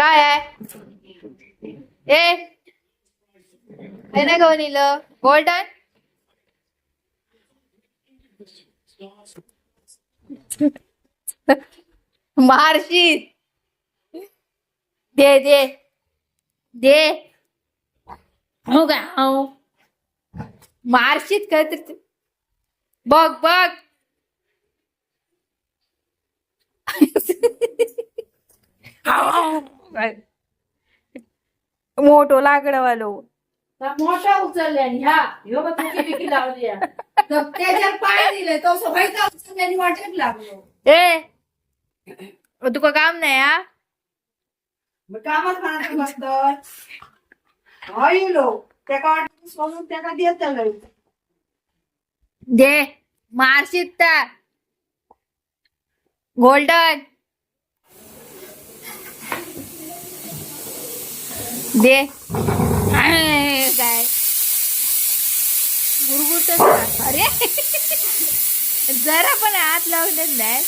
काय आहे? ए. हे इलं गोल्डन? मारशीत दे दे. दे. हो का हो. मारशीत काय तर ते. बघ बघ. मोठो लाकडवालो मोठा उचलल्या ह्या ह्यो बघ किती बिकी लावली आहे. तर त्याच्यात पाय दिले तो सगळ्याचा उचलल्याने वाटेत लागलो. ए तुका काम नाही हा? मग कामच म्हणायचं फक्त. हयलो त्याका वाटत सोडून त्याका देत लय दे मारशीत तर. गोल्डन. दे. आहे, काय गुरगुरत अरे. जरा पण हात लावून देत नाही.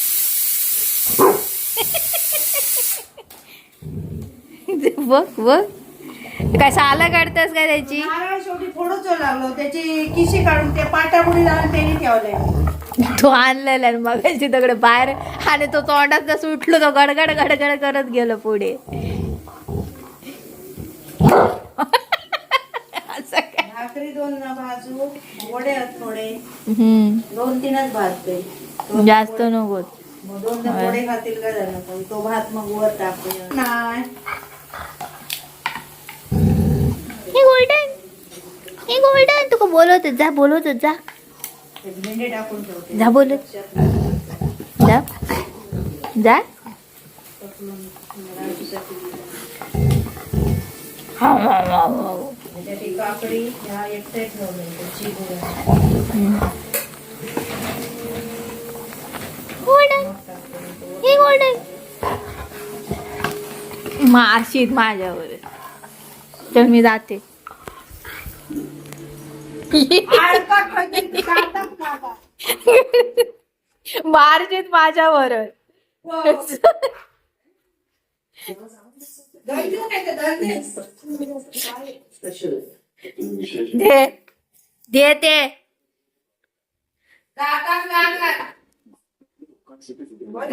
बघ बघ. काय साला काढतास काय त्याची? नारळ शेवटी थोडंच लागलो त्याची किशी काढून ते पाटापुडी लावून त्यांनी ठेवलंय. तो आणलेला आणि मग तिकडे बाहेर आणि तो तोंडात जसं उठलो तो गडगड गडगड करत गेलो पुढे. असं काय भाकरी दोन ना भाजू वडे थोडे. हम्म, दोन तीनच भाजते. जास्त नको. मग दोन ना वडे खातील का झालं पण तो भात मग वर टाकूया नाही. हे गोल्डन हे गोल्डन तुका बोलवत जा बोलवत जा. ते भेंडे टाकून ठेवते. जा बोलत जा. जा. हा, हा, हा, हा. काकडी ह्या एकटे ठेवले हे गोल्डन. मारशीत माझ्यावर. तर मी जाते. काका. मारशीत माझ्यावर. दही? दे दे ते काका,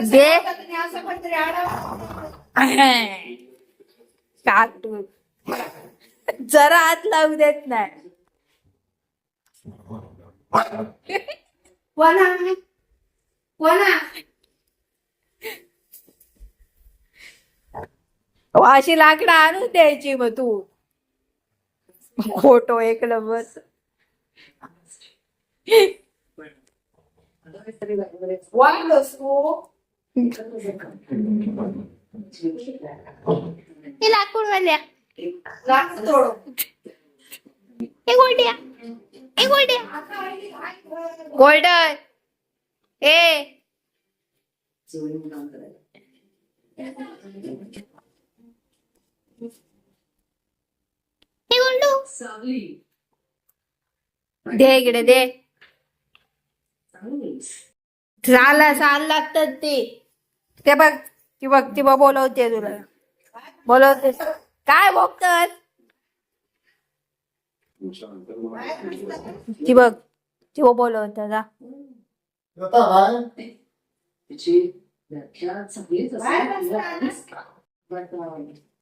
दे. तुम्ही असं काटू जरा हात लावू देत नाही कोणा? कोणा? अशी लाकडं आणून द्यायची मग तू. खोटो एक तू? हे लाकूड वाल्या. हे गोल्ड्या. हे गोल्ड्या. गोल्डन. ए. हे दे इकडे दे झाला साल लागतात ते ते बघ ती बघ ती बघ बोलवते तुला बोलवते काय बघतस ती बघ ती बघ बोलवते जा व्याख्या चांगलीच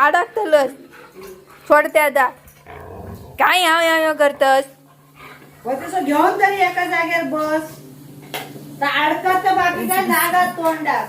अडकतलस सोडते आता. काय ह्या ह्या करतस? तसं घेऊन तरी एका जागेवर बस. तर अडकत तर बाकी काय जागा तोंडात.